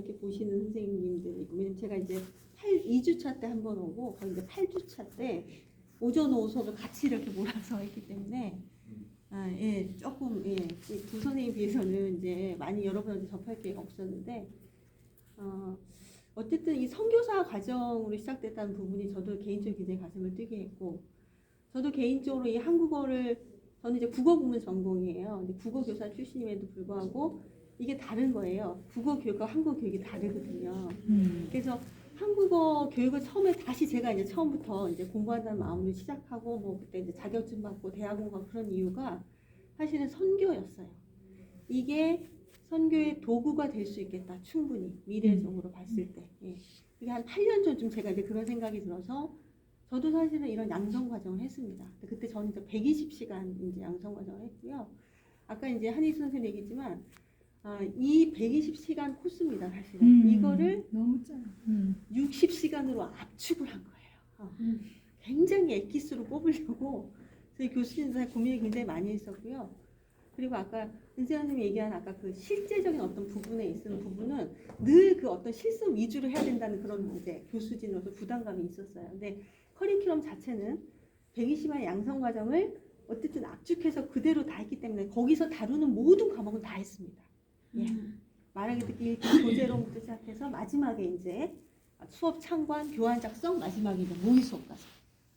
이렇게 보시는 선생님들이 있고 왜냐면 제가 이제 8, 2주차 때 한 번 오고 거의 이제 8주차 때 오전 오후 수업을 같이 이렇게 몰아서 했기 때문에 아, 예, 조금 예, 이두 선생님 비해서는 이제 많이 여러분한테 접할 기회가 없었는데 어, 어쨌든 이 선교사 과정으로 시작됐다는 부분이 저도 개인적으로 굉장히 가슴을 뛰게 했고 저도 개인적으로 이 한국어를 저는 이제 국어 국문 전공이에요. 국어 교사 출신임에도 불구하고 이게 다른 거예요. 국어 교육과 한국어 교육이 다르거든요. 음. 그래서 한국어 교육을 처음에 다시 제가 이제 처음부터 이제 공부한다는 마음으로 시작하고 뭐 그때 이제 자격증 받고 대학원 가고 그런 이유가 사실은 선교였어요. 이게 선교의 도구가 될 수 있겠다. 충분히 미래적으로 봤을 때. 예. 이게 한 8년 전쯤 제가 이제 그런 생각이 들어서 저도 사실은 이런 양성 과정을 했습니다. 그때 저는 이제 120시간 이제 양성 과정을 했고요. 아까 이제 한희 선생님 얘기했지만 아, 이 120시간 코스입니다, 사실은. 음. 이거를 너무 짜. 음. 60시간으로 압축을 한 거예요. 어. 음. 굉장히 엑기스로 뽑으려고 저희 교수님들 고민을 굉장히 많이 했었고요. 그리고 아까 은세 선생님이 얘기한 아까 그 실제적인 어떤 부분에 있는 부분은 늘 그 어떤 실습 위주로 해야 된다는 그런 이제 교수진으로서 부담감이 있었어요. 근데 커리큘럼 자체는 120만 양성 과정을 어쨌든 압축해서 그대로 다 했기 때문에 거기서 다루는 모든 과목은 다 했습니다. 예. 말하기 듣기 읽기 교재론부터 시작해서 마지막에 이제 수업 참관, 교환 작성, 마지막에 이제 모의 수업까지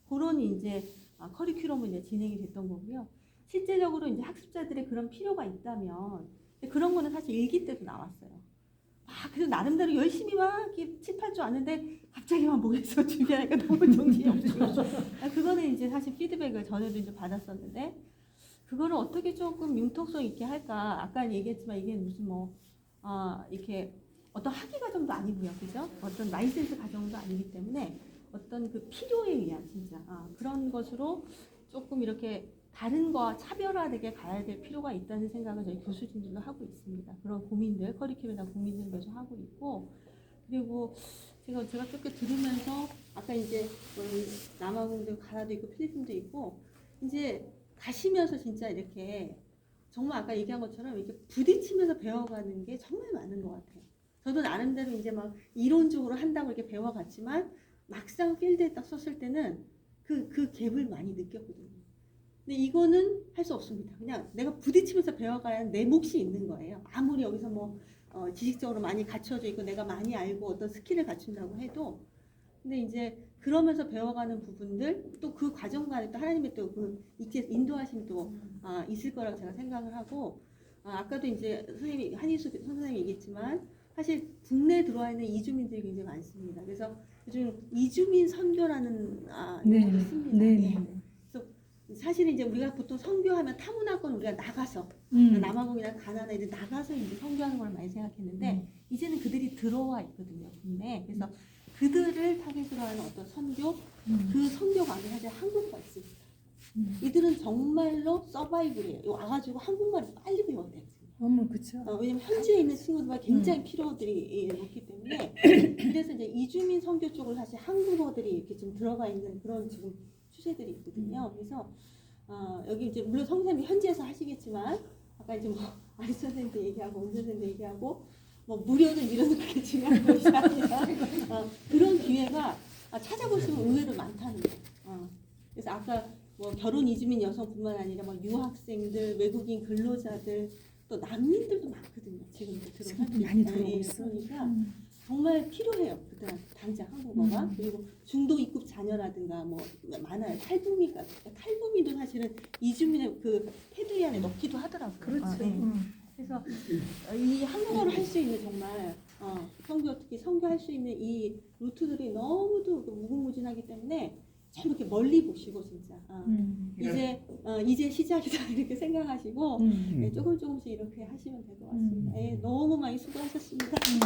그런 이제 아, 커리큘럼을 이제 진행이 됐던 거고요. 실제적으로 이제 학습자들의 그런 필요가 있다면 그런 거는 사실 일기 때도 나왔어요. 아, 그래서 나름대로 열심히 막 이렇게 칠할 줄 아는데 갑자기 막 모의수업 준비하니까 너무 정신이 없고 아, 그거는 이제 사실 피드백을 전에도 이제 받았었는데 그거를 어떻게 조금 융통성 있게 할까? 아까 얘기했지만 이게 무슨 뭐 아, 이렇게 어떤 학위 과정도 아니고요, 그죠? 어떤 라이센스 과정도 아니기 때문에 어떤 그 필요에 의한 진짜 아, 그런 것으로 조금 이렇게 다른 거와 차별화되게 가야 될 필요가 있다는 생각을 저희 교수진들도 하고 있습니다. 그런 고민들, 커리큘럼에 대한 고민을 계속 하고 있고 그리고 제가 제가 쭉 들으면서 아까 이제 뭐 남아공도 가나도 있고 필리핀도 있고 이제 가시면서 진짜 이렇게 정말 아까 얘기한 것처럼 이렇게 부딪히면서 배워가는 게 정말 많은 것 같아요. 저도 나름대로 이제 막 이론적으로 한다고 이렇게 배워갔지만 막상 필드에 딱 섰을 때는 그, 그 갭을 많이 느꼈거든요. 근데 이거는 할 수 없습니다. 그냥 내가 부딪히면서 배워가야 내 몫이 있는 거예요. 아무리 여기서 뭐 어, 지식적으로 많이 갖춰져 있고 내가 많이 알고 어떤 스킬을 갖춘다고 해도 근데 이제 그러면서 배워가는 부분들 또 그 과정 간에 또 하나님의 또그 인도하심 또 아, 있을 거라고 제가 생각을 하고 아, 아까도 이제 선생님이 한희수 선생님이 얘기했지만 사실 국내에 들어와 있는 이주민들이 굉장히 많습니다. 그래서 요즘 이주민 선교라는 아, 네. 용어를 씁니다. 네. 예. 네. 사실은 이제 우리가 보통 선교하면 타문화권 우리가 나가서 음. 남아공이나 가나나 이런 나가서 이제 선교하는 걸 많이 생각했는데 음. 이제는 그들이 들어와 있거든요. 국내에. 그래서 그들을 타겟으로 하는 어떤 선교 음. 그 선교 가게 사실 한국과 있습니다. 음. 이들은 정말로 서바이벌이에요. 와가지고 한국말을 빨리 배워야 돼요. 어머 그쵸. 어, 왜냐면 현지에 있는 친구들과 굉장히 필요들이 예, 높기 때문에 그래서 이제 이주민 선교 쪽으로 사실 한국어들이 이렇게 좀 들어가 있는 그런 지금 추세들이 있거든요. 그래서 어, 여기 이제 물론 선생님이 현지에서 하시겠지만 아까 이제 뭐 아리 선생님도 얘기하고 온 선생님도 얘기하고 뭐 무료든 이런 그렇게 중요한 것이 아니라 어, 그런 기회가 아, 찾아보시면 의외로 많다는 거예요. 어. 그래서 아까 뭐 결혼 이주민 여성뿐만 아니라 뭐 유학생들, 외국인 근로자들 또 난민들도 많거든요. 지금 들어 지금 많이 들어오고 있어. 그러니까 음. 정말 필요해요. 그들한테 당장 한국어가 음. 그리고 중도 입국 자녀라든가 뭐 많아요. 탈북미가 탈북미도 사실은 이주민의 그 테두리 안에 넣기도 하더라고요. 그렇죠. 아, 네. 음. 그래서 이 한국어를 할수 있는 정말 어, 성교 특히 성교할 수 있는 이 루트들이 너무도 그 무궁무진하기 때문에 참 이렇게 멀리 보시고 진짜 어, 음. 이제 어, 이제 시작이다 이렇게 생각하시고 음. 네, 조금 조금씩 이렇게 하시면 될 것 같습니다. 음. 예, 너무 많이 수고하셨습니다. 음.